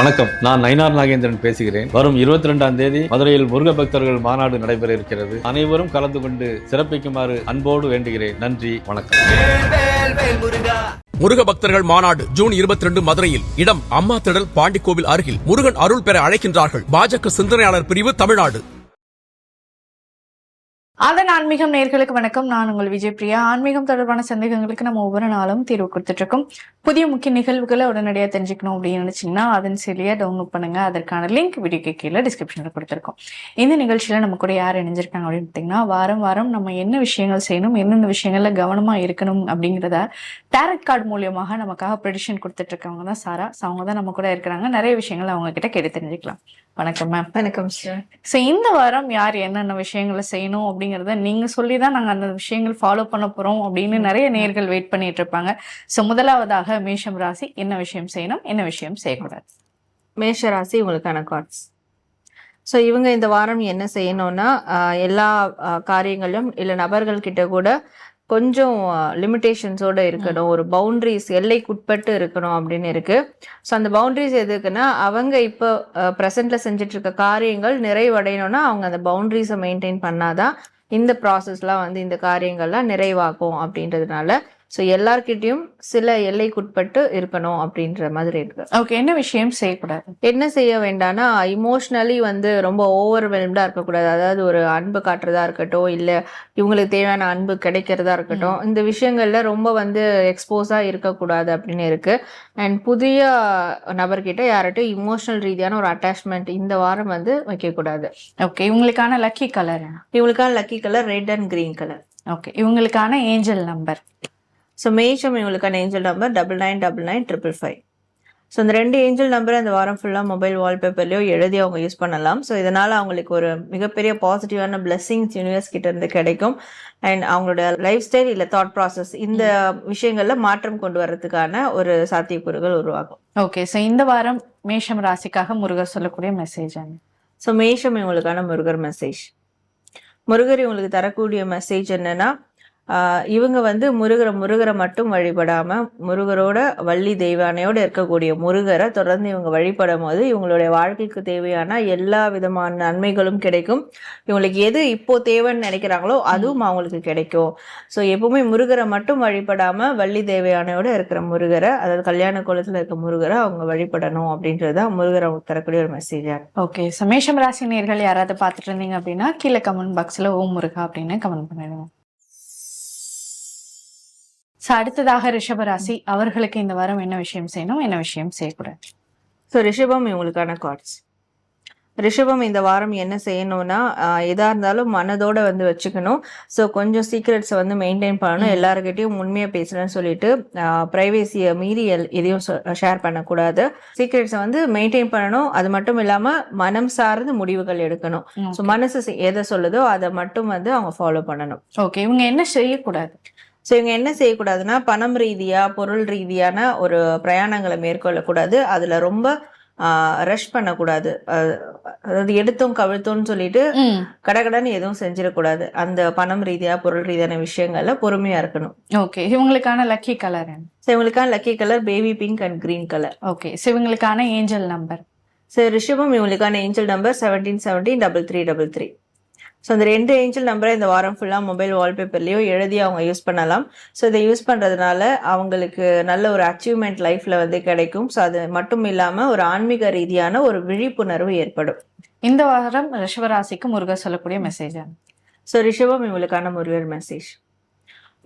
வணக்கம். நான் நயனார் நாகேந்திரன் பேசுகிறேன். வரும் இருபத்தி ரெண்டாம் தேதி மதுரையில் முருக பக்தர்கள் மாநாடு நடைபெற இருக்கிறது. அனைவரும் கலந்து கொண்டு சிறப்பிக்குமாறு அன்போடு வேண்டுகிறேன். நன்றி வணக்கம். முருக பக்தர்கள் மாநாடு ஜூன் 22 மதுரையில். இடம் அம்மா திடல் பாண்டிக்கோவில் அருகில். முருகன் அருள் பெற அழைக்கின்றார்கள். பாஜக சிந்தனையாளர் பிரிவு தமிழ்நாடு. அதன் ஆன்மீகம் நேர்களுக்கு வணக்கம். நான் உங்கள் விஜய் பிரியா. ஆன்மீகம் தொடர்பான சந்தேகங்களுக்கு நம்ம ஒவ்வொரு நாளும் தீர்வு கொடுத்துட்டு இருக்கோம் புதிய முக்கிய நிகழ்வுகளை உடனடியாக தெரிஞ்சுக்கணும் அப்படின்னு நினைச்சீங்கன்னா அதன் செயலியை டவுன்லோட் பண்ணுங்க. அதற்கான லிங்க் வீடியோக்கு கீழே டிஸ்கிரிப்ஷனில் கொடுத்துருக்கோம். இந்த நிகழ்ச்சியில நம்ம கூட யார் இணைஞ்சிருக்காங்க அப்படின்னு பார்த்தீங்கன்னா வாரம் வாரம் நம்ம என்ன விஷயங்கள் செய்யணும் எந்தெந்த விஷயங்கள்ல கவனமா இருக்கணும் அப்படிங்கிறத டேரட் கார்டு மூலியமாக நமக்காக ப்ரெடிஷன் கொடுத்துட்டு இருக்கவங்க தான் சாரா. So, அவங்க தான் நம்ம கூட இருக்கிறாங்க. நிறைய விஷயங்கள் அவங்க கிட்ட கேட்டு தெரிஞ்சுக்கலாம். வணக்கம் மேம் வணக்கம் சார் ஸோ இந்த வாரம் யார் என்னென்ன விஷயங்களை செய்யணும் அப்படிங்கிறத நீங்க சொல்லி தான் நாங்கள் அந்த விஷயங்கள் ஃபாலோ பண்ண போறோம் அப்படின்னு நிறைய நேர்கள் வெயிட் பண்ணிட்டு இருப்பாங்க. ஸோ முதலாவதாக மேஷம் ராசி என்ன விஷயம் செய்யணும் என்ன விஷயம் செய்யக்கூடாது? மேஷ ராசி உங்களுக்கான கார்ட்ஸ் ஸோ இவங்க இந்த வாரம் என்ன செய்யணும்னா எல்லா ஆஹ், காரியங்களிலும் இல்லை நபர்கள் கிட்ட கூட கொஞ்சம் லிமிட்டேஷன்ஸோட இருக்கணும். ஒரு பவுண்டரிஸ் எல்லைக்குட்பட்டு இருக்கணும் அப்படின்னு இருக்கு. ஸோ அந்த பவுண்டரிஸ் எதுக்குன்னா அவங்க இப்போ ப்ரெசென்ட்ல செஞ்சுட்டு இருக்க காரியங்கள் நிறைவடையணும்னா அவங்க அந்த பவுண்டரிஸை மெயின்டைன் பண்ணாதான் இந்த ப்ராசஸ்லாம் வந்து இந்த காரியங்கள்லாம் நிறைவாகும் அப்படின்றதுனால ஸோ எல்லார்கிட்டயும் சில எல்லைக்குட்பட்டு இருக்கணும் அப்படின்ற மாதிரி இருக்கு. ஓகே என்ன விஷயம் செய்யக்கூடாது? என்ன செய்ய வேண்டாம்னா இமோஷ்னலி வந்து ரொம்ப ஓவர்வெல்ம்டா இருக்கக்கூடாது. அதாவது ஒரு அன்பு காட்டுறதா இருக்கட்டும் இல்ல இவங்களுக்கு தேவையான அன்பு கிடைக்கிறதா இருக்கட்டும் இந்த விஷயங்கள்ல ரொம்ப வந்து எக்ஸ்போஸா இருக்கக்கூடாது அப்படின்னு இருக்கு. அண்ட் புதிய நபர்கிட்ட யார்கிட்டயும் இமோஷனல் ரீதியான ஒரு அட்டாச்மெண்ட் இந்த வாரம் வந்து வைக்கக்கூடாது. ஓகே இவங்களுக்கான லக்கி கலர் இவங்களுக்கான lucky colour red and green colour okay இவங்களுக்கான ஏஞ்சல் நம்பர் ஸோ மேஷம் இவங்களுக்கான angel number double nine double nine triple five so இந்த ரெண்டு ஏஞ்சல் நம்பர் அந்த வாரம் ஃபுல்லாக மொபைல் வால்பேப்பர்லையோ எழுதி அவங்க யூஸ் பண்ணலாம். ஸோ இதனால் அவங்களுக்கு ஒரு மிகப்பெரிய பாசிட்டிவான பிளெஸ்ஸிங்ஸ் யூனிவர்ஸ் கிட்ட இருந்து கிடைக்கும். அண்ட் அவங்களோட லைஃப் ஸ்டைல் இல்லை தாட் ப்ராசஸ் இந்த விஷயங்கள்ல மாற்றம் கொண்டு வர்றதுக்கான ஒரு சாத்தியக்கூறுகள் உருவாகும். ஓகே ஸோ இந்த வாரம் மேஷம் ராசிக்காக முருகர் சொல்லக்கூடிய மெசேஜ் ஸோ மேஷம் இவங்களுக்கான முருகர் மெசேஜ் முருகர் இவங்களுக்கு தரக்கூடிய மெசேஜ் என்னன்னா இவங்க வந்து முருகரை முருகரை மட்டும் வழிபடாமல் முருகரோட வள்ளி தெய்வானையோடு இருக்கக்கூடிய முருகரை தொடர்ந்து இவங்க வழிபடும் போது இவங்களுடைய வாழ்க்கைக்கு தேவையான எல்லா விதமான நன்மைகளும் கிடைக்கும். இவங்களுக்கு எது இப்போ தேவைன்னு நினைக்கிறாங்களோ அதுவும் அவங்களுக்கு கிடைக்கும். ஸோ எப்பவுமே முருகரை மட்டும் வழிபடாமல் வள்ளி தேவையானையோடு இருக்கிற முருகரை அதாவது கல்யாண குளத்தில் இருக்க முருகரை அவங்க வழிபடணும் அப்படின்றது தான் முருகரை அவங்களுக்கு தரக்கூடிய ஒரு மெசேஜாக ஓகே சமேஷம் மேஷம் ராசி நேர்கள் யாராவது பார்த்துட்டு இருந்தீங்க அப்படின்னா கீழே கமெண்ட் பாக்ஸில் ஓம் முருகா அப்படின்னு கமெண்ட் பண்ணிடுங்க. ஸோ அடுத்ததாக ரிஷபராசி அவர்களுக்கு இந்த வாரம் என்ன விஷயம் செய்யணும் என்ன விஷயம் செய்யக்கூடாது? ஸோ ரிஷபம் இவங்களுக்கான கார்ட்ஸ் ரிஷபம் இந்த வாரம் என்ன செய்யணும்னா எதா இருந்தாலும் மனதோட வந்து வச்சுக்கணும். ஸோ கொஞ்சம் சீக்ரெட்ஸை வந்து மெயின்டைன் பண்ணணும். எல்லாருக்கிட்டையும் உண்மையாக பேசுறேன்னு சொல்லிட்டு ப்ரைவேசியை மீறி எல் எதையும் ஷேர் பண்ணக்கூடாது. சீக்ரெட்ஸை வந்து மெயின்டைன் பண்ணணும். அது மட்டும் இல்லாமல் மனம் சார்ந்து முடிவுகள் எடுக்கணும். ஸோ மனசு எதை சொல்லுதோ அதை மட்டும் வந்து அவங்க ஃபாலோ பண்ணணும். ஓகே இவங்க என்ன செய்யக்கூடாது? ஸோ இவங்க என்ன செய்யக்கூடாதுன்னா பணம் ரீதியா பொருள் ரீதியான ஒரு பிரயாணங்களை மேற்கொள்ளக்கூடாது. அதுல ரொம்ப ரஷ் பண்ணக்கூடாது. அதாவது எடுத்தோம் கவிழ்த்தோம்னு சொல்லிட்டு கடகடன்னு எதுவும் செஞ்சிடக்கூடாது. அந்த பணம் ரீதியா பொருள் ரீதியான விஷயங்கள்ல பொறுமையா இருக்கணும். ஓகே இவங்களுக்கான லக்கி கலர் இவங்களுக்கான lucky colour baby pink and green colour okay இவங்களுக்கான ஏஞ்சல் நம்பர் ஸோ ரிஷபம் இவங்களுக்கான angel number seventeen seventeen double three double three so அந்த ரெண்டு ஏஞ்சல் நம்பரை இந்த வாரம் ஃபுல்லாக மொபைல் வால்பேப்பர்லேயோ எழுதி அவங்க யூஸ் பண்ணலாம். ஸோ இதை யூஸ் பண்ணுறதுனால அவங்களுக்கு நல்ல ஒரு அச்சீவ்மெண்ட் லைஃப்பில் வந்து கிடைக்கும். ஸோ அது மட்டும் இல்லாமல் ஒரு ஆன்மீக ரீதியான ஒரு விழிப்புணர்வு ஏற்படும். இந்த வாரம் ரிஷபராசிக்கு முருகர் சொல்லக்கூடிய மெசேஜ் ஸோ ரிஷபம் இவங்களுக்கான முருகர் மெசேஜ்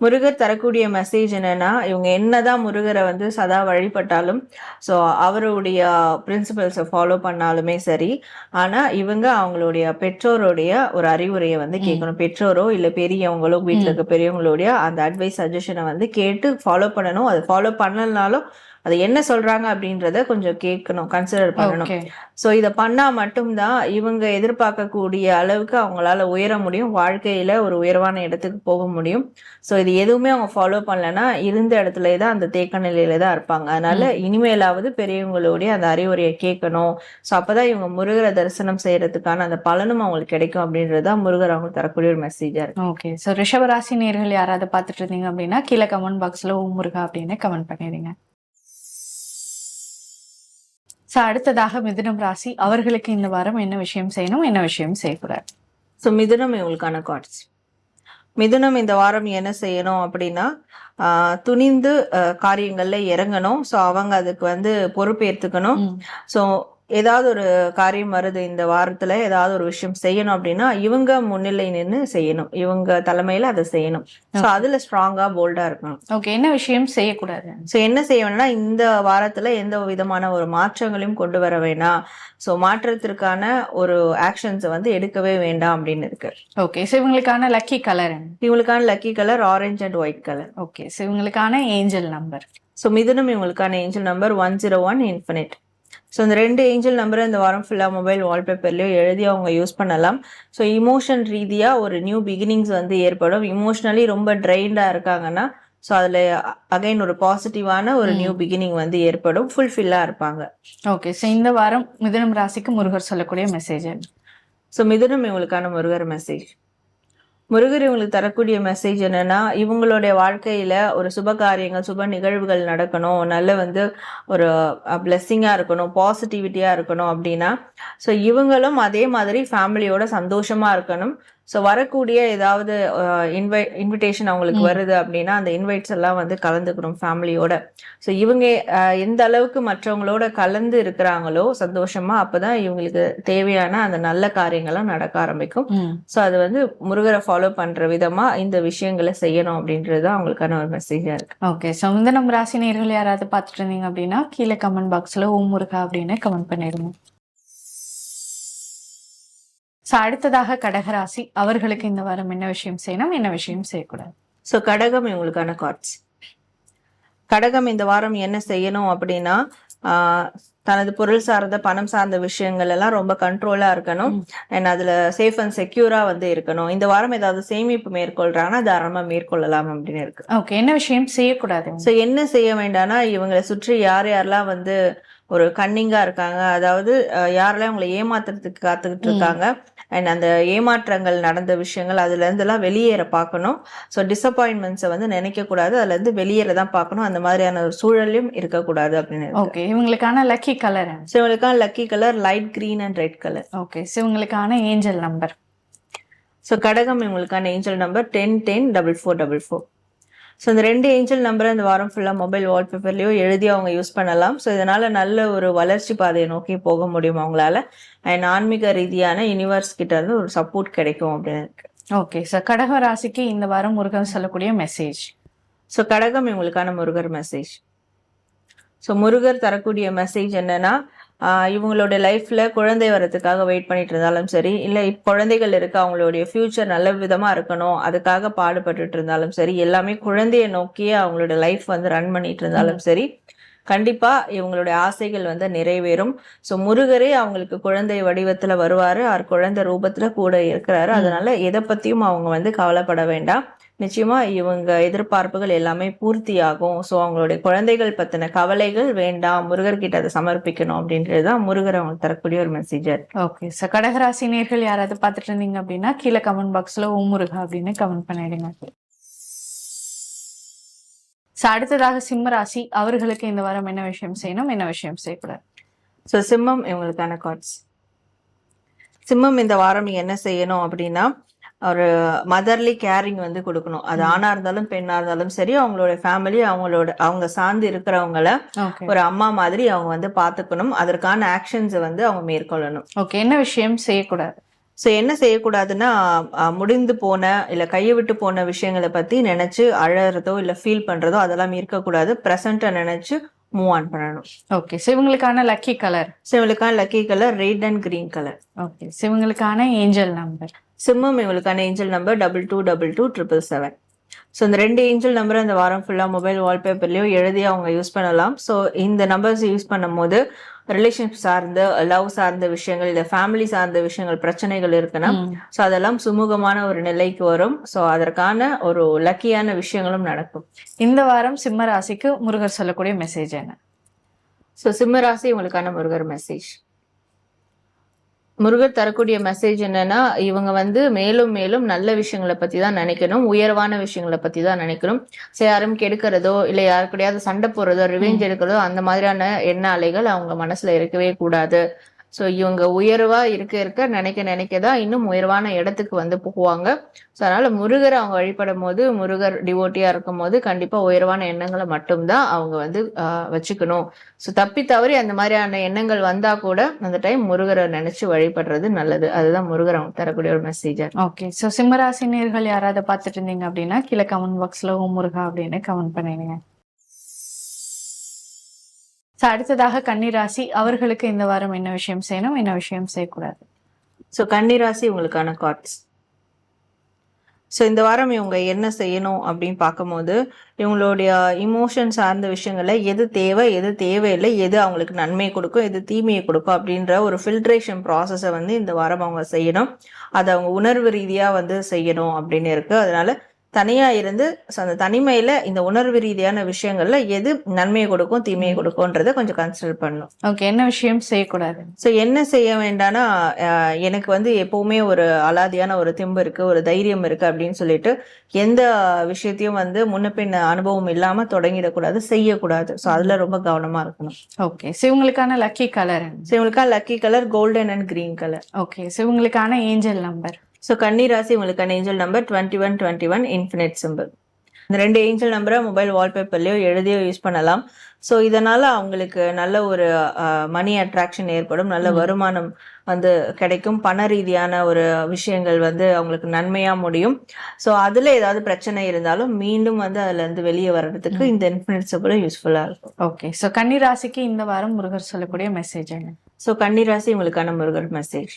முருகர் தரக்கூடிய மெசேஜ் என்னன்னா இவங்க என்னதான் முருகரை வந்து சதா வழிபட்டாலும் ஸோ அவருடைய பிரின்சிபல்ஸை ஃபாலோ பண்ணாலுமே சரி ஆனா இவங்க அவங்களுடைய பெற்றோருடைய ஒரு அறிவுரையை வந்து கேட்கணும். பெற்றோரோ இல்ல பெரியவங்களோ வீட்டில் இருக்க பெரியவங்களுடைய அந்த அட்வைஸ் சஜஷனை வந்து கேட்டு ஃபாலோ பண்ணணும். அதை ஃபாலோ பண்ணலனாலும் அது என்ன சொல்றாங்க அப்படின்றத கொஞ்சம் கேட்கணும் கன்சிடர் பண்ணணும். ஸோ இதை பண்ணா மட்டும்தான் இவங்க எதிர்பார்க்கக்கூடிய அளவுக்கு அவங்களால உயர முடியும் வாழ்க்கையில ஒரு உயர்வான இடத்துக்கு போக முடியும். ஸோ இது எதுவுமே அவங்க ஃபாலோ பண்ணலன்னா இருந்த இடத்துல தான் அந்த தேக்க நிலையில தான் இருப்பாங்க. அதனால இனிமேலாவது பெரியவங்களுடைய அந்த அறிவுரையை கேட்கணும். ஸோ அப்பதான் இவங்க முருகரை தரிசனம் செய்யறதுக்கான அந்த பலனும் அவங்களுக்கு கிடைக்கும் அப்படின்றது தான் முருகர் அவங்களுக்கு தரக்கூடிய ஒரு மெசேஜா இருக்கு. ஓகே ஸோ ரிஷபராசி நேர்கள் யாராவது பார்த்துட்டு இருந்தீங்க அப்படின்னா கீழே கமெண்ட் பாக்ஸில் ஓம் முருகா அப்படின்னு கமெண்ட் பண்ணிடுங்க. சோ அடுத்ததாக மிதுனம் ராசி அவர்களுக்கு இந்த வாரம் என்ன விஷயம் செய்யணும் என்ன விஷயம் செய்யக்கூடாது? ஸோ மிதுனம் இவங்களுக்கான கார்ட்ஸ் மிதுனம் இந்த வாரம் என்ன செய்யணும் அப்படின்னா துணிந்து காரியங்கள்ல இறங்கணும். ஸோ அவங்க அதுக்கு வந்து பொறுப்பேற்றுக்கணும். ஸோ ஏதாவது ஒரு காரியம் வருது இந்த வாரத்துல ஏதாவது ஒரு விஷயம் செய்யணும் அப்படின்னா இவங்க முன்னிலை நின்று செய்யணும். இவங்க தலைமையில அதை செய்யணும். ஸோ அதுல ஸ்ட்ராங்கா போல்டா இருக்கணும். ஓகே என்ன விஷயம் செய்யக்கூடாது? ஸோ என்ன செய்யணும்னா இந்த வாரத்துல எந்த விதமான ஒரு மாற்றங்களையும் கொண்டு வர வேண்டாம் ஸோ மாற்றத்திற்கான ஒரு ஆக்ஷன்ஸை வந்து எடுக்கவே வேண்டாம் அப்படின்னு இருக்கு. ஓகே ஸோ இவங்களுக்கான லக்கி கலர் இவங்களுக்கான lucky colour orange and white colour okay so இவங்களுக்கான ஏஞ்சல் நம்பர் ஸோ மிதுனம் இவங்களுக்கான angel number one zero one infinite so இந்த ரெண்டு ஏஞ்சல் நம்பரை இந்த வாரம் ஃபுல்லாக மொபைல் வால்பேப்பர்லேயோ எழுதி அவங்க யூஸ் பண்ணலாம். ஸோ இமோஷன் ரீதியாக ஒரு நியூ பிகினிங்ஸ் வந்து ஏற்படும். இமோஷ்னலி ரொம்ப ட்ரைண்டாக இருக்காங்கன்னா ஸோ அதில் அகைன் ஒரு பாசிட்டிவான ஒரு நியூ பிகினிங் வந்து ஏற்படும். ஃபுல்ஃபில்லாக இருப்பாங்க. ஓகே ஸோ இந்த வாரம் மிதுனம் ராசிக்கு முருகர் சொல்லக்கூடிய மெசேஜ் ஸோ மிதுனம் இவங்களுக்கான முருகர் மெசேஜ் முருகர் இவங்களுக்கு தரக்கூடிய மெசேஜ் என்னன்னா இவங்களுடைய வாழ்க்கையில ஒரு சுப காரியங்கள் சுப நிகழ்வுகள் நடக்கணும். நல்ல வந்து ஒரு பிளெஸ்ஸிங்கா இருக்கணும் பாசிட்டிவிட்டியா இருக்கணும் அப்படின்னா ஸோ இவங்களும் அதே மாதிரி ஃபேமிலியோட சந்தோஷமா இருக்கணும். ஸோ வரக்கூடிய ஏதாவது இன்வை இன்விடேஷன் அவங்களுக்கு. வருது அப்படின்னா அந்த இன்வைட்ஸ் எல்லாம் வந்து கலந்துக்கணும் ஃபேமிலியோட ஸோ இவங்க எந்த அளவுக்கு மற்றவங்களோட கலந்து இருக்கிறாங்களோ சந்தோஷமா அப்பதான் இவங்களுக்கு தேவையான அந்த நல்ல காரியங்கள்லாம் நடக்க ஆரம்பிக்கும். ஸோ அது வந்து முருகரை ஃபாலோ பண்ற விதமா இந்த விஷயங்களை செய்யணும் அப்படின்றது அவங்களுக்கான ஒரு மெசேஜா இருக்கு. ஓகே ஸோ மிதுனம் ராசி நேர்கள் யாராவது பார்த்துட்டு இருந்தீங்க அப்படின்னா கீழே கமெண்ட் பாக்ஸ்ல ஓம் முருகா அப்படின்னு கமெண்ட் பண்ணிடுங்க. ஸோ அடுத்ததாக கடகராசி அவர்களுக்கு இந்த வாரம் என்ன விஷயம் செய்யணும் என்ன விஷயம் செய்யக்கூடாது? ஸோ கடகம் இவங்களுக்கான கார்ட்ஸ் கடகம் இந்த வாரம் என்ன செய்யணும் அப்படின்னா தனது பொருள் சார்ந்த பணம் சார்ந்த விஷயங்கள் எல்லாம் ரொம்ப கண்ட்ரோலா இருக்கணும். அண்ட் அதுல சேஃப் அண்ட் செக்யூரா வந்து இருக்கணும். இந்த வாரம் ஏதாவது சேமிப்பு மேற்கொள்றாங்கன்னா தாராளமா மேற்கொள்ளலாம் அப்படின்னு இருக்கு. ஓகே என்ன விஷயம் செய்யக்கூடாது? ஸோ என்ன செய்ய வேண்டாம்னா இவங்களை சுற்றி யார் யாரெல்லாம் வந்து ஒரு கன்னிங்கா இருக்காங்க அதாவது யாரெல்லாம் இவங்களை ஏமாத்துறதுக்கு காத்துக்கிட்டு. இருக்காங்க அண்ட் அந்த ஏமாற்றங்கள் நடந்த விஷயங்கள் அதுல இருந்தெல்லாம் வெளியேற பார்க்கணும். ஸோ டிசப்பாயின்மெண்ட்ஸை வந்து நினைக்க கூடாது அதுல இருந்து வெளியேற தான் பார்க்கணும். அந்த மாதிரியான ஒரு சூழலையும் இருக்கக்கூடாது அப்படின்னு. ஓகே இவங்களுக்கான லக்கி கலர் ஸோ இவங்களுக்கான lucky colour light green and red colour okay so இவங்களுக்கான ஏஞ்சல் நம்பர் ஸோ கடகம் இவங்களுக்கான angel number ten ten double four double four so இந்த ரெண்டு ஏஞ்சல் நம்பரை இந்த வாரம் ஃபுல்லாக மொபைல் வால்பேப்பர்லேயோ எழுதி அவங்க யூஸ் பண்ணலாம். ஸோ இதனால நல்ல ஒரு வளர்ச்சி பாதையை நோக்கி போக முடியும் அவங்களால அண்ட் ஆன்மீக ரீதியான யூனிவர்ஸ் கிட்ட இருந்து ஒரு சப்போர்ட் கிடைக்கும் அப்படின்னு இருக்கு. ஓகே ஸோ கடக ராசிக்கு இந்த வாரம் முருகன் சொல்லக்கூடிய மெசேஜ் ஸோ கடகம் இவங்களுக்கான முருகர் மெசேஜ் ஸோ முருகர் தரக்கூடிய மெசேஜ் என்னன்னா ஆஹ் இவங்களோட லைஃப்ல குழந்தை வரதுக்காக வெயிட் பண்ணிட்டு இருந்தாலும் சரி இல்லை குழந்தைகள் இருக்கு அவங்களுடைய ஃபியூச்சர் நல்ல விதமா இருக்கணும் அதுக்காக பாடுபட்டுட்டு இருந்தாலும் சரி எல்லாமே குழந்தைய நோக்கியே அவங்களோட லைஃப் வந்து ரன் பண்ணிட்டு இருந்தாலும் சரி கண்டிப்பா இவங்களுடைய ஆசைகள் வந்து நிறைவேறும். ஸோ முருகரே அவங்களுக்கு குழந்தை வடிவத்துல வருவாரு அவர் குழந்தை ரூபத்துல கூட இருக்கிறாரு. அதனால எதை பத்தியும் அவங்க வந்து கவலைப்பட வேண்டாம். நிச்சயமா இவங்க எதிர்பார்ப்புகள் எல்லாமே பூர்த்தியாகும். ஸோ அவங்களுடைய குழந்தைகள் பத்தின கவலைகள் வேண்டாம். முருகர்கிட்ட அதை சமர்ப்பிக்கணும் அப்படின்றது தான் முருகர் அவங்களுக்கு தரக்கூடிய ஒரு மெசேஜா இருக்கு. ஓகே ஸோ கடகராசி நேர்கள் யாராவது பார்த்துட்டு இருந்தீங்க அப்படின்னா கீழே கமெண்ட் பாக்ஸ்ல ஓம் முருகா அப்படின்னு கமெண்ட் பண்ணிடுங்க. ஸோ அடுத்ததாக சிம்ம ராசி அவர்களுக்கு இந்த வாரம் என்ன விஷயம் செய்யணும் என்ன விஷயம் செய்யக்கூடாது? ஸோ சிம்மம் இவங்களுக்கான கார்ட்ஸ் சிம்மம் இந்த வாரம் என்ன செய்யணும் அப்படின்னா ஒரு மதர்லி கேரிங் வந்து கொடுக்கணும். அது. ஆணா இருந்தாலும் பெண்ணா இருந்தாலும் சரி அவங்களோட ஃபேமிலி அவங்களோட அவங்க சார்ந்து இருக்கிறவங்கள ஒரு அம்மா மாதிரி அவங்க வந்து பாத்துக்கணும் அதற்கான ஆக்ஷன்ஸை வந்து அவங்க மேற்கொள்ளணும். ஓகே என்ன விஷயம்? செய்யக்கூடாது. ஸோ என்ன செய்யக்கூடாதுன்னா முடிந்து போன இல்லை கையை விட்டு போன விஷயங்களை பத்தி நினைச்சு அழறதோ இல்லை ஃபீல் பண்றதோ அதெல்லாம் இருக்கக்கூடாது. ப்ரெசண்ட்டை நினைச்சு மூவ் ஆன் பண்ணணும். ஓகே ஸோ இவங்களுக்கான லக்கி கலர் ஸோ இவங்களுக்கான lucky colour red and green colour okay so இவங்களுக்கான ஏஞ்சல் நம்பர் சிம்மம் இவங்களுக்கான angel number double two double two triple seven so இந்த ரெண்டு ஏஞ்சல் நம்பரை இந்த வாரம் ஃபுல்லாக மொபைல் வால்பேப்பர்லேயோ எழுதி அவங்க யூஸ் பண்ணலாம். ஸோ இந்த நம்பர்ஸ் யூஸ் பண்ணும்போது ரிலேஷன்ஷிப் சார்ந்த லவ் சார்ந்த விஷயங்கள் இல்லை ஃபேமிலி சார்ந்த விஷயங்கள் பிரச்சனைகள் இருக்குன்னா ஸோ அதெல்லாம் சுமூகமான ஒரு நிலைக்கு வரும். ஸோ அதற்கான ஒரு லக்கியான விஷயங்களும் நடக்கும். இந்த வாரம் சிம்ம ராசிக்கு முருகர் சொல்லக்கூடிய மெசேஜ் என்ன? ஸோ சிம்மராசி உங்களுக்கான முருகர் மெசேஜ் முருகர் தரக்கூடிய மெசேஜ் என்னன்னா இவங்க வந்து மேலும் மேலும் நல்ல விஷயங்களை பத்தி தான் நினைக்கணும் உயர்வான விஷயங்களை பத்தி தான் நினைக்கணும். சரி யாரும் கெடுக்கிறதோ இல்ல யாரு சண்டை போடுறதோ ரிவெஞ்ச் எடுக்கிறதோ அந்த மாதிரியான எண்ண அலைகள் அவங்க மனசுல இருக்கவே கூடாது. ஸோ இவங்க உயர்வாக இருக்க இருக்க நினைக்க நினைக்க தான் இன்னும் உயர்வான இடத்துக்கு வந்து போவாங்க ஸோ அதனால் முருகரை அவங்க வழிபடும் போது முருகர் டிவோட்டியாக இருக்கும் போது கண்டிப்பாக உயர்வான எண்ணங்களை மட்டும்தான் அவங்க வந்து வச்சுக்கணும். ஸோ தப்பி தவறி அந்த மாதிரியான எண்ணங்கள் வந்தால் கூட அந்த டைம் முருகரை நினச்சி வழிபடுறது நல்லது. அதுதான் முருகர் அவங்க தரக்கூடிய ஒரு மெசேஜா ஓகே ஸோ சிம்மராசினியர்கள் யாராவது பார்த்துட்டு இருந்தீங்க அப்படின்னா கீழே கமெண்ட் பாக்ஸ்ல ஓ முருகா அப்படின்னு கமெண்ட் பண்ணிடுங்க. ஸோ அடுத்ததாக கன்னிராசி அவர்களுக்கு இந்த வாரம் என்ன விஷயம் செய்யணும் என்ன விஷயம் செய்யக்கூடாது? ஸோ கன்னிராசி உங்களுக்கான கார்ட்ஸ் ஸோ இந்த வாரம் இவங்க என்ன செய்யணும் அப்படின்னு பார்க்கும்போது இவங்களுடைய இமோஷன் சார்ந்த விஷயங்களை எது தேவை எது தேவையில்லை எது அவங்களுக்கு நன்மை கொடுக்கும் எது தீமையை கொடுக்கும் அப்படின்ற ஒரு ஃபில்ட்ரேஷன் ப்ராசஸை வந்து இந்த வாரம் அவங்க செய்யணும். அதை அவங்க உணர்வு ரீதியாக வந்து செய்யணும் அப்படின்னு இருக்கு. அதனால தனியா இருந்து so அந்த தனிமையில இந்த உணர்வு ரீதியான விஷயங்கள்ல எது நன்மையை கொடுக்கும் தீமையை கொடுக்கும்ன்றதை கொஞ்சம் கன்சிடர் பண்ணணும். ஓகே என்ன விஷயம் செய்யக்கூடாது? ஸோ என்ன செய்ய வேண்டாம்னா எனக்கு வந்து எப்பவுமே ஒரு அலாதியான ஒரு திம்பு இருக்கு ஒரு தைரியம் இருக்கு அப்படின்னு சொல்லிட்டு எந்த விஷயத்தையும் வந்து முன்ன பின்ன அனுபவம் இல்லாம தொடங்கிடக்கூடாது செய்யக்கூடாது. ஸோ அதுல ரொம்ப கவனமா இருக்கணும். ஓகே ஸோ இவங்களுக்கான lucky colour so இவங்களுக்கா lucky colour golden and green colour okay so இவங்களுக்கான ஏஞ்சல் நம்பர் ஸோ கன்னிராசி உங்களுக்கான angel number twenty one twenty one infinite symbol இந்த ரெண்டு ஏஞ்சல் நம்பரை மொபைல் வால்பேப்பர்லயோ எழுதியோ யூஸ் பண்ணலாம். ஸோ இதனால அவங்களுக்கு நல்ல ஒரு மணி அட்ராக்ஷன் ஏற்படும். நல்ல வருமானம் வந்து கிடைக்கும். பண ரீதியான ஒரு விஷயங்கள் வந்து அவங்களுக்கு நன்மையா முடியும். ஸோ அதுல ஏதாவது பிரச்சனை இருந்தாலும் மீண்டும் வந்து அதுல இருந்து வெளியே வர்றதுக்கு இந்த இன்ஃபினிட் சிம்பிள் யூஸ்ஃபுல்லா இருக்கும். ஓகே ஸோ கன்னிராசிக்கு இந்த வாரம் முருகர் சொல்லக்கூடிய மெசேஜ் என்ன? ஸோ கன்னிராசி உங்களுக்கான முருகர் மெசேஜ்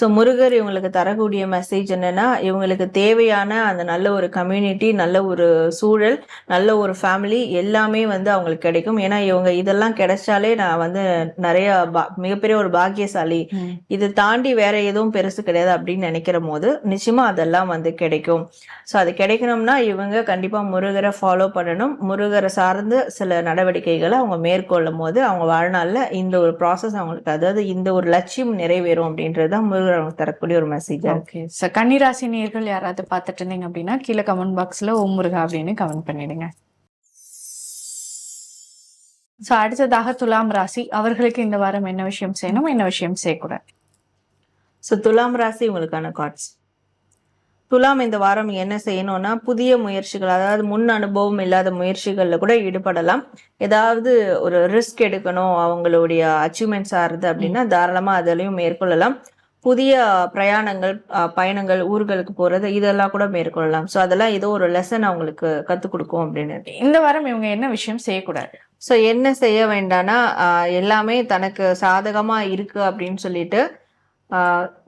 ஸோ முருகர் இவங்களுக்கு தரக்கூடிய மெசேஜ் என்னன்னா இவங்களுக்கு தேவையான அந்த நல்ல ஒரு கம்யூனிட்டி நல்ல ஒரு சூழல் நல்ல ஒரு ஃபேமிலி எல்லாமே வந்து அவங்களுக்கு கிடைக்கும். ஏன்னா இவங்க இதெல்லாம் கிடைச்சாலே நான் வந்து நிறைய பா- மிகப்பெரிய ஒரு பாக்கியசாலி. இது தாண்டி வேற எதுவும் பெருசு கிடையாது அப்படின்னு நினைக்கிற போது நிச்சயமா அதெல்லாம் வந்து கிடைக்கும். ஸோ அது கிடைக்கணும்னா இவங்க கண்டிப்பா முருகரை ஃபாலோ பண்ணணும். முருகரை சார்ந்து சில நடவடிக்கைகளை அவங்க மேற்கொள்ளும் போது அவங்க வாழ்நாள்ல இந்த ஒரு ப்ராசஸ் அவங்களுக்கு அதாவது இந்த ஒரு லட்சியம் நிறைவேறும் அப்படின்றது தான் முருகர் அவங்க தரக்கூடிய ஒரு மெசேஜா ஓகே ஸோ கன்னிராசி நேர்கள் யாராவது பார்த்துட்டு இருந்தீங்க அப்படின்னா கீழே கமெண்ட் பாக்ஸ்ல ஓம் முருகா அப்படின்னு கமெண்ட் பண்ணிடுங்க. ஸோ அடுத்ததாக துலாம் ராசி. அவர்களுக்கு இந்த வாரம் என்ன விஷயம் செய்யணும் என்ன விஷயம் செய்யக்கூடாது ஸோ துலாம் ராசி உங்களுக்கான கார்ட்ஸ் துலாம் இந்த வாரம் என்ன செய்யணும்னா புதிய முயற்சிகள் அதாவது முன் அனுபவம் இல்லாத முயற்சிகள்ல கூட ஈடுபடலாம். ஏதாவது ஒரு ரிஸ்க் எடுக்கணும் அவங்களுடைய அச்சீவ்மெண்ட்ஸ் ஆறுது அப்படின்னா தாராளமா அதிலையும் மேற்கொள்ளலாம். புதிய பிரயாணங்கள் பயணங்கள் ஊர்களுக்கு போறது இதெல்லாம் கூட மேற்கொள்ளலாம். ஸோ அதெல்லாம் ஏதோ ஒரு லெசன் அவங்களுக்கு கற்றுக் கொடுக்கும் அப்படின்னு இந்த வாரம் இவங்க என்ன விஷயம் செய்யக்கூடாது? ஸோ என்ன செய்ய வேண்டாம்னா எல்லாமே தனக்கு சாதகமா இருக்கு அப்படின்னு சொல்லிட்டு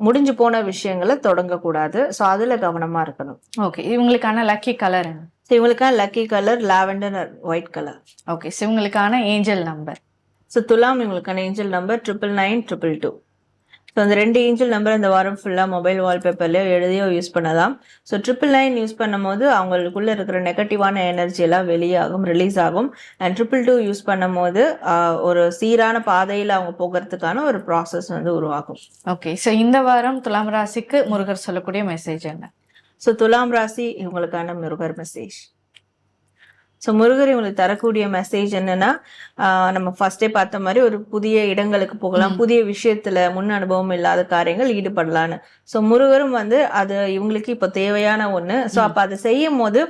முடிஞ்சு போன விஷயங்களை தொடங்கக்கூடாது. ஸோ அதுல கவனமா இருக்கணும். ஓகே இவங்களுக்கான லக்கி கலர் ஸோ இவங்களுக்கான lucky colour lavender white colour okay so இவங்களுக்கான ஏஞ்சல் நம்பர் ஸோ துலாம் இவங்களுக்கான angel number triple nine triple two so அந்த ரெண்டு ஏஞ்சல் நம்பர் இந்த வாரம் ஃபுல்லாக மொபைல் வால்பேப்பர்லையோ எழுதியோ யூஸ் பண்ணலாம் ஸோ ட்ரிபிள் நைன் யூஸ் பண்ணும்போது அவங்களுக்குள்ள இருக்கிற நெகட்டிவான எனர்ஜி எல்லாம் வெளியாகும் ரிலீஸ் ஆகும். அண்ட் ட்ரிபிள் டூ யூஸ் பண்ணும்போது ஒரு சீரான பாதையில் அவங்க போகிறதுக்கான ஒரு ப்ராசஸ் வந்து உருவாகும். ஓகே ஸோ இந்த வாரம் துலாம் ராசிக்கு முருகர் சொல்லக்கூடிய மெசேஜ் என்ன? ஸோ துலாம் ராசி இவங்களுக்கான முருகர் மெசேஜ் ஸோ முருகர் இவங்களுக்கு தரக்கூடிய மெசேஜ் என்னன்னா நம்ம ஃபர்ஸ்டே பார்த்த மாதிரி ஒரு புதிய இடங்களுக்கு போகலாம். புதிய விஷயத்துல முன் அனுபவம் இல்லாத காரியங்கள் ஈடுபடலான்னு. ஸோ முருகரும் வந்து அது இவங்களுக்கு இப்போ தேவையான ஒண்ணு. ஸோ அப்போ அதை செய்யும் போது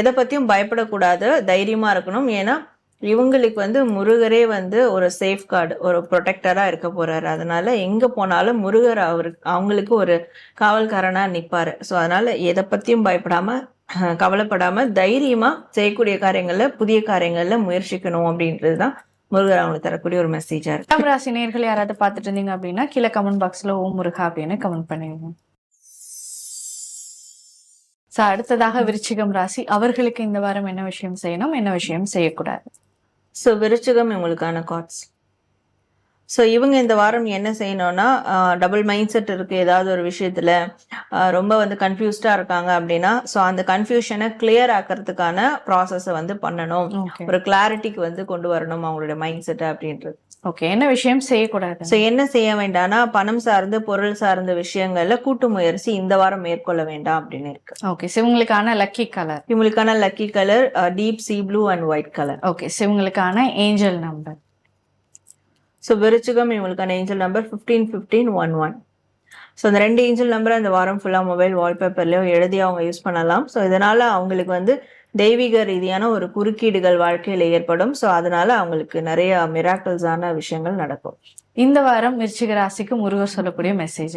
எதை பத்தியும் பயப்படக்கூடாது தைரியமா இருக்கணும். ஏன்னா இவங்களுக்கு வந்து முருகரே வந்து ஒரு சேஃப் கார்டு ஒரு ப்ரொடெக்டரா இருக்க போறாரு. அதனால எங்க போனாலும் முருகர் அவருக்கு அவங்களுக்கு ஒரு காவல்காரனா நிப்பாரு. ஸோ அதனால எதை பத்தியும் பயப்படாம அஹ், கவலைப்படாம தைரியமா செய்யக்கூடிய காரியங்கள்ல புதிய காரியங்கள்ல முயற்சிக்கணும் அப்படின்றது தான் முருகர் அவங்களுக்கு தரக்கூடிய ஒரு மெசேஜா இருக்கு. ராசி நேர்கள் யாராவது பார்த்துட்டு இருந்தீங்க அப்படின்னா கீழே கமெண்ட் பாக்ஸ்ல ஓம் முருகா அப்படின்னு கமெண்ட் பண்ணிடுங்க ஸோ அடுத்ததாக விருச்சிகம் ராசி அவர்களுக்கு இந்த வாரம் என்ன விஷயம் செய்யணும் என்ன விஷயம் செய்யக்கூடாது? ஸோ விருச்சிகம் இவங்களுக்கான கார்ட்ஸ் ஸோ இவங்க இந்த வாரம் என்ன செய்யணும்னா டபுள் மைண்ட் செட் இருக்கு ஏதாவது ஒரு விஷயத்துல. ரொம்ப வந்து கன்ஃபியூஸ்டா இருக்காங்க அப்படின்னா ஸோ அந்த கன்ஃபியூஷனை கிளியர் ஆக்கிறதுக்கான ப்ராசஸை வந்து பண்ணணும். ஒரு கிளாரிட்டிக்கு வந்து கொண்டு வரணும் அவங்களுடைய மைண்ட் செட்டை அப்படின்றது. ஓகே என்ன விஷயம்? செய்யக்கூடாது. ஸோ என்ன செய்ய வேண்டாம்னா பணம் சார்ந்து பொருள் சார்ந்த விஷயங்கள்ல கூட்டு முயற்சி இந்த வாரம் மேற்கொள்ள வேண்டாம் அப்படின்னு இருக்கு. ஓகே சிவங்களுக்கான லக்கி கலர் இவங்களுக்கான lucky colour deep sea blue and white colour okay சிவங்களுக்கான angel number so விருச்சிகம் இவங்களுக்கான angel number fifteen fifteen one one so அந்த ரெண்டு ஏஞ்சல் நம்பர் அந்த வாரம் ஃபுல்லாக மொபைல் வால்பேப்பர்லேயோ எழுதி அவங்க யூஸ் பண்ணலாம். ஸோ இதனால அவங்களுக்கு வந்து தெய்வீக ரீதியான ஒரு குறுக்கீடுகள் வாழ்க்கையில் ஏற்படும். ஸோ அதனால அவங்களுக்கு நிறைய மிராக்கிள்ஸான விஷயங்கள் நடக்கும். இந்த வாரம் விருச்சிக ராசிக்கு முருகர் சொல்லக்கூடிய மெசேஜ்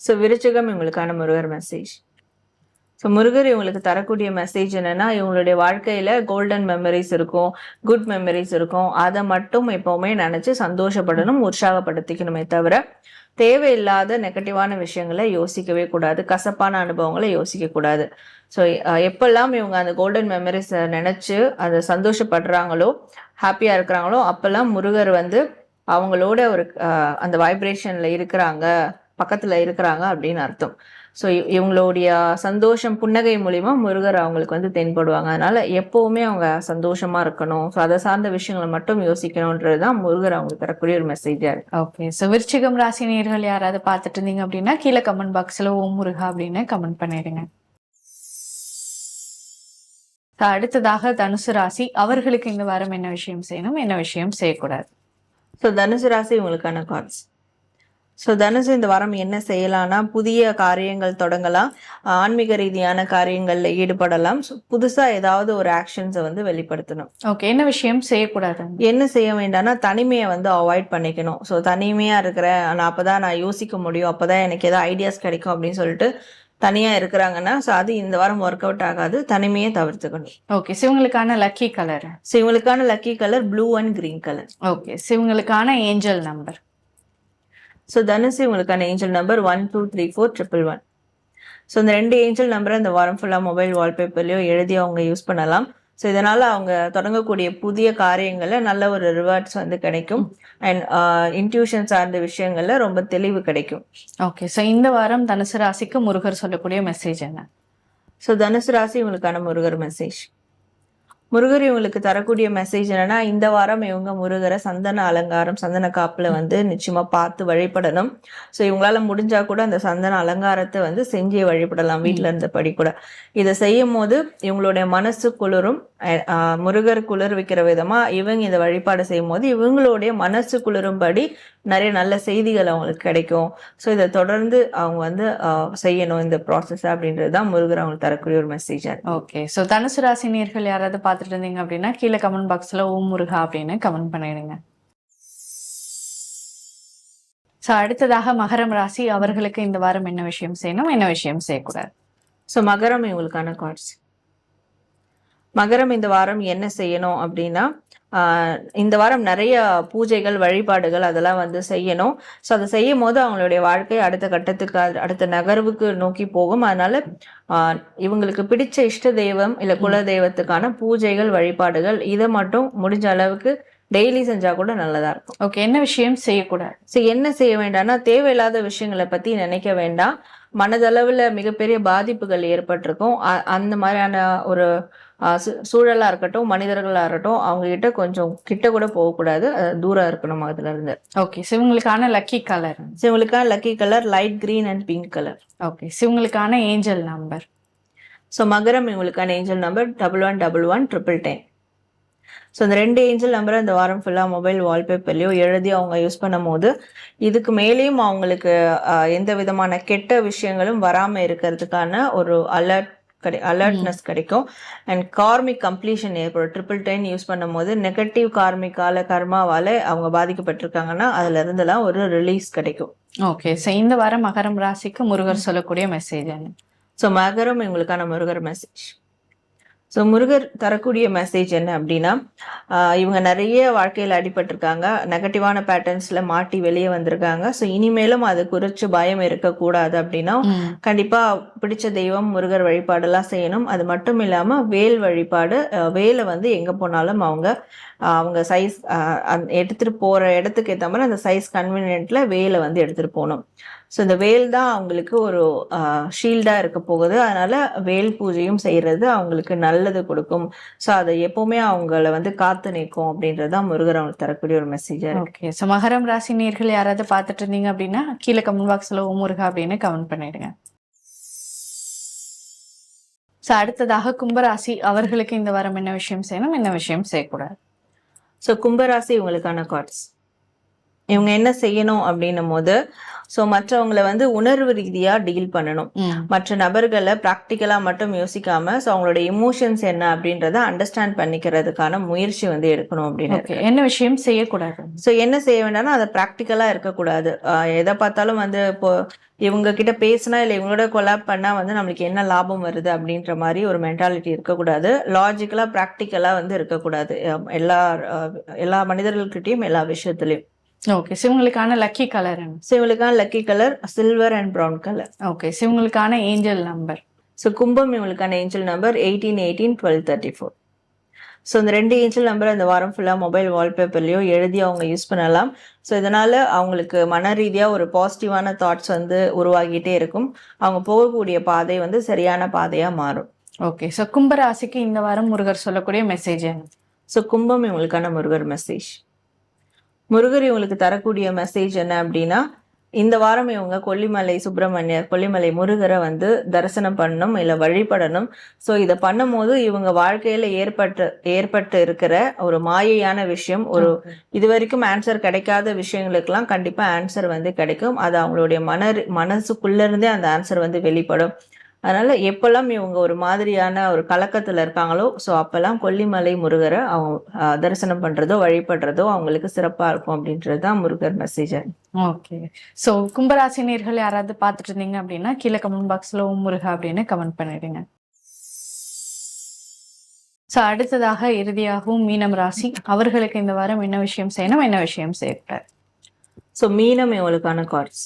ஸோ விருச்சிகம் இவங்களுக்கான முருகர் மெசேஜ் ஸோ முருகர் இவங்களுக்கு தரக்கூடிய மெசேஜ் என்னன்னா இவங்களுடைய வாழ்க்கையில கோல்டன் மெமரிஸ் இருக்கும் குட் மெமரிஸ் இருக்கும். அதை மட்டும் எப்பவுமே நினைச்சு சந்தோஷப்படணும் உற்சாகப்படுத்திக்கணுமே தவிர தேவையில்லாத நெகட்டிவான விஷயங்களை யோசிக்கவே கூடாது கசப்பான அனுபவங்களை யோசிக்க கூடாது. ஸோ எப்பெல்லாம் இவங்க அந்த கோல்டன் மெமரிஸை நினைச்சு அதை சந்தோஷப்படுறாங்களோ ஹாப்பியா இருக்கிறாங்களோ அப்பெல்லாம் முருகர் வந்து அவங்களோட ஒரு அந்த வைப்ரேஷன்ல இருக்கிறாங்க பக்கத்துல இருக்கிறாங்க அப்படின்னு அர்த்தம். ஸோ இவங்களுடைய சந்தோஷம் புன்னகை மூலியமா முருகர் அவங்களுக்கு வந்து தென்படுவாங்க. அதனால எப்பவுமே அவங்க சந்தோஷமா இருக்கணும். ஸோ அதை சார்ந்த விஷயங்களை மட்டும் யோசிக்கணுன்றது தான் முருகர் அவங்களுக்கு தரக்கூடிய ஒரு மெசேஜா இருக்கு. ஓகே ஸோ விருச்சிகம் ராசி நேர்கள் யாராவது பார்த்துட்டு இருந்தீங்க அப்படின்னா கீழே கமெண்ட் பாக்ஸில் ஓம் முருகா அப்படின்னு கமெண்ட் பண்ணிடுங்க. அடுத்ததாக தனுசு ராசி அவர்களுக்கு இந்த வாரம் என்ன விஷயம் செய்யணும் என்ன விஷயம் செய்யக்கூடாது? ஸோ தனுசு ராசி இவங்களுக்கான கார்ட்ஸ் ஸோ தனுசு இந்த வாரம் என்ன செய்யலாம்னா புதிய காரியங்கள் தொடங்கலாம். ஆன்மீக ரீதியான காரியங்கள்ல ஈடுபடலாம். So, புதுசா ஏதாவது ஒரு ஆக்ஷன்ஸை வந்து வெளிப்படுத்தணும். ஓகே என்ன விஷயம் செய்யக்கூடாது? என்ன செய்ய வேண்டாம்னா தனிமையை வந்து அவாய்ட் பண்ணிக்கணும். ஸோ தனிமையா இருக்கிறேன் நான் அப்பதான் நான் யோசிக்க முடியும். அப்பதான் எனக்கு ஏதாவது ஐடியாஸ் கிடைக்கும் அப்படின்னு சொல்லிட்டு தனியா இருக்கிறாங்கன்னா ஸோ அது இந்த வாரம் ஒர்க் அவுட் ஆகாது. தனிமையை தவிர்த்துக்கணும். ஓகே சிவங்களுக்கான லக்கி கலர் ஸோ இவங்களுக்கான lucky colour blue and green colour okay சிவங்களுக்கான angel number so தனுசு இவங்களுக்கான angel number one two three four triple one so இந்த ரெண்டு ஏஞ்சல் நம்பரை இந்த வாரம் ஃபுல்லாக மொபைல் வால்பேப்பர்லையோ எழுதி அவங்க யூஸ் பண்ணலாம். ஸோ இதனால அவங்க தொடங்கக்கூடிய புதிய காரியங்கள்ல நல்ல ஒரு ரிவார்ட்ஸ் வந்து கிடைக்கும். அண்ட் இன்ட்யூஷன் சார்ந்த விஷயங்கள்ல ரொம்ப தெளிவு கிடைக்கும். ஓகே ஸோ இந்த வாரம் தனுசு ராசிக்கு முருகர் சொல்லக்கூடிய மெசேஜ் என்ன? ஸோ தனுசு ராசி இவங்களுக்கான முருகர் மெசேஜ் முருகர் இவங்களுக்கு தரக்கூடிய மெசேஜ் என்னன்னா இந்த வாரம் இவங்க முருகரை சந்தன அலங்காரம் சந்தன காப்புல வந்து நிச்சயமா பார்த்து வழிபடணும். ஸோ இவங்களால முடிஞ்சா கூட அந்த சந்தன அலங்காரத்தை வந்து செஞ்சு வழிபடலாம் வீட்ல இருந்தபடி கூட. இதை செய்யும் போது இவங்களுடைய மனசு குளிரும். முருகர் குளிர்விக்கிற விதமா இவங்க இந்த வழிபாடு செய்யும் போது இவங்களுடைய மனசு குளிரும்படி நிறைய நல்ல செய்திகள் அவங்களுக்கு கிடைக்கும். ஸோ இதை தொடர்ந்து அவங்க வந்து செய்யணும் இந்த ப்ராசஸ் அப்படின்றது தான் முருகர் அவங்களுக்கு தரக்கூடிய ஒரு மெசேஜா ஓகே ஸோ தனுசு ராசி நேர்கள் யாராவது பார்த்துட்டு இருந்தீங்க அப்படின்னா கீழே கமெண்ட் பாக்ஸில் ஓம் முருகா அப்படின்னு கமெண்ட் பண்ணிடுங்க. ஸோ அடுத்ததாக மகரம் ராசி அவர்களுக்கு இந்த வாரம் என்ன விஷயம் செய்யணும் என்ன விஷயம் செய்யக்கூடாது? ஸோ மகரம் இவங்களுக்கான கார்ட்ஸ் மகரம் இந்த வாரம் என்ன செய்யணும் அப்படின்னா இந்த வாரம் நிறைய பூஜைகள் வழிபாடுகள் அதெல்லாம் வந்து செய்யணும். ஸோ அதை செய்யும் போது அவங்களுடைய வாழ்க்கை அடுத்த கட்டத்துக்கு அடுத்த நகர்வுக்கு நோக்கி போகும். அதனால இவங்களுக்கு பிடிச்ச இஷ்ட தெய்வம் இல்லை குல தெய்வத்துக்கான பூஜைகள் வழிபாடுகள் இதை மட்டும் முடிஞ்ச அளவுக்கு டெய்லி செஞ்சா கூட நல்லதா இருக்கும். ஓகே என்ன விஷயம் செய்யக்கூடாது? ஸோ என்ன செய்ய வேண்டாம்னா தேவையில்லாத விஷயங்களை பத்தி நினைக்க வேண்டாம். மனதளவுல மிகப்பெரிய பாதிப்புகள் ஏற்பட்டிருக்கும். அந்த மாதிரியான ஒரு ஆ, சூ- சூழலா இருக்கட்டும் மனிதர்களா இருக்கட்டும் அவங்க கிட்ட கொஞ்சம் கிட்ட கூட போகக்கூடாது. தூரம் இருக்கணும் அதுல இருந்து. ஓகே சிவங்களுக்கான லக்கி கலர் ஸோ இவங்களுக்கான lucky colour light green and pink colour okay சிவங்களுக்கான angel number so மகரம் இவங்களுக்கான angel number double one double one triple ten so இந்த ரெண்டு ஏஞ்சல் நம்பரை இந்த வாரம் ஃபுல்லாக மொபைல் வால்பேப்பர்லையோ எழுதி அவங்க யூஸ் பண்ணும் போது இதுக்கு மேலேயும் அவங்களுக்கு எந்த விதமான கெட்ட விஷயங்களும் வராமல் இருக்கிறதுக்கான ஒரு அலர்ட் கிடை அலர்ட்னஸ் கிடைக்கும். அண்ட் கார்மிக் கம்ப்ளீஷன் ஏற்படும். ட்ரிபிள் டென் யூஸ் பண்ணும்போது நெகட்டிவ் கார்மிக்கால கர்மாவால அவங்க பாதிக்கப்பட்டிருக்காங்கன்னா அதுல இருந்தெல்லாம் ஒரு ரிலீஸ் கிடைக்கும். ஓகே ஸோ இந்த வாரம் மகரம் ராசிக்கு முருகர் சொல்லக்கூடிய மெசேஜ் ஸோ மகரம் இவங்களுக்கான முருகர் மெசேஜ் ஸோ முருகர் தரக்கூடிய மெசேஜ் என்ன அப்படின்னா இவங்க நிறைய வாழ்க்கையில் அடிபட்டிருக்காங்க. நெகட்டிவான பேட்டர்ன்ஸ்ல மாட்டி வெளியே வந்திருக்காங்க. ஸோ இனிமேலும் அது குறித்து பயம் இருக்கக்கூடாது அப்படின்னா ம். கண்டிப்பா பிடிச்ச தெய்வம் முருகர் வழிபாடெல்லாம் செய்யணும். அது மட்டும் இல்லாம வேல் வழிபாடு வேலை வந்து எங்க போனாலும் அவங்க அவங்க சைஸ் எடுத்துட்டு போற இடத்துக்கு ஏற்ற மாதிரி அந்த சைஸ் கன்வீனியன்ட்ல வேலை வந்து எடுத்துட்டு போகணும். ஸோ இந்த வேல் தான் அவங்களுக்கு ஒரு ஷீல்டா இருக்க போகுது. அதனால வேல் பூஜையும் செய்யறது அவங்களுக்கு நல்லது கொடுக்கும். ஸோ அதை எப்பவுமே அவங்கள வந்து காத்து நிற்கும் அப்படின்றது தான் முருகர் அவங்களுக்கு தரக்கூடிய ஒரு மெசேஜா இருக்கு. ஓகே ஸோ மகரம் ராசி நேர்கள் யாராவது பார்த்துட்டு இருந்தீங்க அப்படின்னா கீழே கமெண்ட் பாக்ஸ்ல ஓம் முருகா அப்படின்னு கமெண்ட் பண்ணிடுங்க. ஸோ அடுத்ததாக கும்பராசி அவர்களுக்கு இந்த வாரம் என்ன விஷயம் செய்யணும்? என்ன விஷயம் செய்யக்கூடாது? ஸோ கும்பராசி இவங்களுக்கான கார்ட்ஸ் இவங்க என்ன செய்யணும் அப்படின்னும் போது ஸோ மற்றவங்களை வந்து உணர்வு ரீதியா டீல் பண்ணணும். மற்ற நபர்களை ப்ராக்டிக்கலா மட்டும் யோசிக்காம ஸோ அவங்களோட இமோஷன்ஸ் என்ன அப்படின்றத அண்டர்ஸ்டாண்ட் பண்ணிக்கிறதுக்கான முயற்சி வந்து எடுக்கணும் அப்படின்னு என்ன விஷயம் செய்யக்கூடாது? ஸோ என்ன செய்ய வேண்டாம்னா அதை ப்ராக்டிக்கலா இருக்கக்கூடாது. எதை பார்த்தாலும் வந்து இப்போ இவங்க கிட்ட பேசினா இல்லை இவங்களோட கொலாப் பண்ணா வந்து நம்மளுக்கு என்ன லாபம் வருது அப்படின்ற மாதிரி ஒரு மென்டாலிட்டி இருக்கக்கூடாது. லாஜிக்கலா ப்ராக்டிக்கலா வந்து இருக்கக்கூடாது. எல்லா எல்லா மனிதர்கள்கிட்டயும் எல்லா விஷயத்துலயும். ஓகே சிவங்களுக்கான லக்கி கலர் ஸோ இவங்களுக்கான lucky colour silver and brown colour okay சிவங்களுக்கான angel number so கும்பம் இவங்களுக்கான angel number eighteen eighteen twelve thirty four so இந்த ரெண்டு ஏஞ்சல் நம்பர் அந்த வாரம் ஃபுல்லாக மொபைல் வால்பேப்பர்லையோ எழுதி அவங்க யூஸ் பண்ணலாம். ஸோ இதனால அவங்களுக்கு மன ரீதியாக ஒரு பாசிட்டிவான தாட்ஸ் வந்து உருவாகிட்டே இருக்கும். அவங்க போகக்கூடிய பாதை வந்து சரியான பாதையாக மாறும். ஓகே ஸோ கும்பராசிக்கு இந்த வாரம் முருகர் சொல்லக்கூடிய மெசேஜ் என்ன? ஸோ கும்பம் இவங்களுக்கான முருகர் மெசேஜ் முருகர் இவங்களுக்கு தரக்கூடிய மெசேஜ் என்ன அப்படின்னா இந்த வாரம் இவங்க கொல்லிமலை சுப்பிரமணியர் கொல்லிமலை முருகரை வந்து தரிசனம் பண்ணணும் இல்லை வழிபடணும். ஸோ இதை பண்ணும்போது இவங்க வாழ்க்கையில ஏற்பட்டு ஏற்பட்டு இருக்கிற ஒரு மாயையான விஷயம் ஒரு இது வரைக்கும் ஆன்சர் கிடைக்காத விஷயங்களுக்கெல்லாம் கண்டிப்பா ஆன்சர் வந்து கிடைக்கும். அது அவங்களுடைய மன மனசுக்குள்ள இருந்தே அந்த ஆன்சர் வந்து வெளிப்படும். அதனால எப்பெல்லாம் இவங்க ஒரு மாதிரியான ஒரு கலக்கத்துல இருக்காங்களோ ஸோ அப்பெல்லாம் கொல்லிமலை முருகரை அவங்க தரிசனம் பண்றதோ வழிபடுறதோ அவங்களுக்கு சிறப்பா இருக்கும் அப்படின்றது தான் முருகர் மெசேஜ் ஓகே ஸோ கும்பராசினியர்கள் யாராவது பார்த்துட்டு இருந்தீங்க அப்படின்னா கீழே கமெண்ட் பாக்ஸ்ல ஓம் முருகா அப்படின்னு கமெண்ட் பண்ணிடுங்க. ஸோ அடுத்ததாக இறுதியாகவும் மீனம் ராசி. அவர்களுக்கு இந்த வாரம் என்ன விஷயம் செய்யணும் என்ன விஷயம் செய்யக்கூடாது ஸோ மீனம் இவங்களுக்கான கார்ட்ஸ்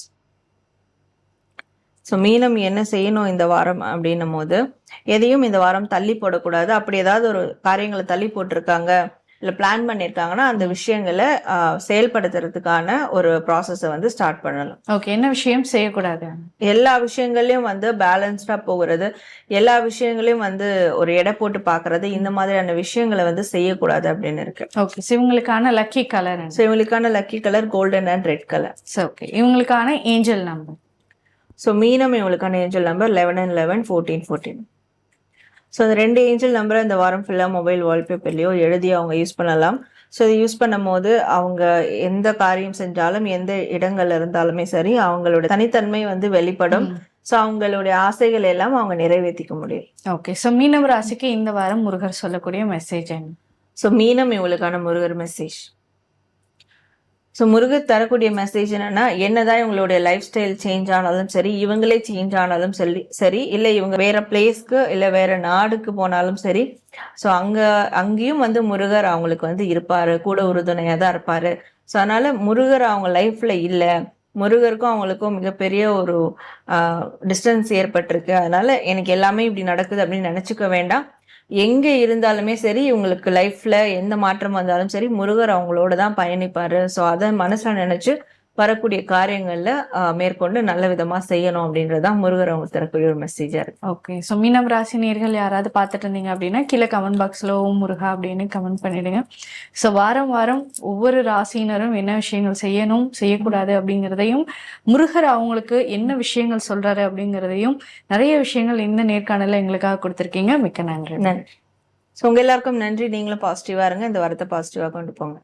ஸோ மீனம் என்ன செய்யணும் இந்த வாரம் அப்படின்னும் போது எதையும் இந்த வாரம் தள்ளி போடக்கூடாது. அப்படி ஏதாவது ஒரு காரியங்களை தள்ளி போட்டிருக்காங்க இல்லை பிளான் பண்ணியிருக்காங்கன்னா அந்த விஷயங்களை செயல்படுத்துறதுக்கான ஒரு ப்ராசஸை வந்து ஸ்டார்ட் பண்ணலாம். ஓகே என்ன விஷயம்? செய்யக்கூடாது. எல்லா விஷயங்களையும் வந்து பேலன்ஸ்டா போகிறது எல்லா விஷயங்களையும் வந்து ஒரு எடை போட்டு பார்க்கறது இந்த மாதிரியான விஷயங்களை வந்து செய்யக்கூடாது அப்படின்னு இருக்கு. ஓகே ஸோ இவங்களுக்கான லக்கி கலர் ஸோ இவங்களுக்கான lucky colour golden and red colour so okay இவங்களுக்கான ஏஞ்சல் நம்பர் ஸோ மீனம் இவங்களுக்கான angel number eleven and eleven fourteen fourteen so அந்த ரெண்டு ஏஞ்சல் நம்பரை இந்த வாரம் ஃபுல்லாக மொபைல் வால்பேப்பர்லையோ எழுதி அவங்க யூஸ் பண்ணலாம். ஸோ இதை யூஸ் பண்ணும்போது அவங்க எந்த காரியம் செஞ்சாலும் எந்த இடங்கள்ல இருந்தாலுமே சரி அவங்களோட தனித்தன்மை வந்து வெளிப்படும். ஸோ அவங்களுடைய ஆசைகள் எல்லாம் அவங்க நிறைவேற்றிக்க முடியும். ஓகே ஸோ மீனம் ராசிக்கு இந்த வாரம் முருகர் சொல்லக்கூடிய மெசேஜ் என்ன? ஸோ மீனம் இவங்களுக்கான முருகர் மெசேஜ் ஸோ முருகர் தரக்கூடிய மெசேஜ் என்னன்னா என்னதான் இவங்களுடைய லைஃப் ஸ்டைல் சேஞ்ச் ஆனாலும் சரி இவங்களே சேஞ்ச் ஆனாலும் சரி சரி இல்லை இவங்க வேற பிளேஸ்க்கு இல்லை வேற நாடுக்கு போனாலும் சரி ஸோ அங்கே அங்கேயும் வந்து முருகர் அவங்களுக்கு வந்து இருப்பாரு கூட உறுதுணையாக தான் இருப்பாரு. ஸோ அதனால முருகர் அவங்க லைஃப்ல இல்லை. முருகருக்கும் அவங்களுக்கும் மிகப்பெரிய ஒரு டிஸ்டன்ஸ் ஏற்பட்டிருக்கு. அதனால எனக்கு எல்லாமே இப்படி நடக்குது அப்படின்னு நினச்சிக்க வேண்டாம். எங்கே இருந்தாலுமே சரி இவங்களுக்கு லைஃப்பில் எந்த மாற்றம் வந்தாலும் சரி முருகர் அவங்களோட தான் பயணிப்பார். ஸோ அதை மனசில் நினச்சி வரக்கூடிய காரியங்கள்ல மேற்கொண்டு நல்ல விதமா செய்யணும் அப்படின்றதுதான் முருகர் அவங்க தரக்கூடிய ஒரு மெசேஜா இருக்கு. ஓகே ஸோ மீனம் ராசி நேர்கள் யாராவது பார்த்துட்டு இருந்தீங்க அப்படின்னா கீழே கமெண்ட் பாக்ஸில் ஓம் முருகா அப்படின்னு கமெண்ட் பண்ணிடுங்க. ஸோ வாரம் வாரம் ஒவ்வொரு ராசியினரும் என்ன விஷயங்கள் செய்யணும் செய்யக்கூடாது அப்படிங்கிறதையும் முருகர் அவங்களுக்கு என்ன விஷயங்கள் சொல்றாரு அப்படிங்கிறதையும் நிறைய விஷயங்கள் இந்த நேர்காணல எங்களுக்காக கொடுத்துருக்கீங்க. மிக்க நன்றி. நன்றி. ஸோ உங்க எல்லாருக்கும் நன்றி. நீங்களும் பாசிட்டிவா இருங்க. இந்த வாரத்தை பாசிட்டிவா கொண்டு போங்க.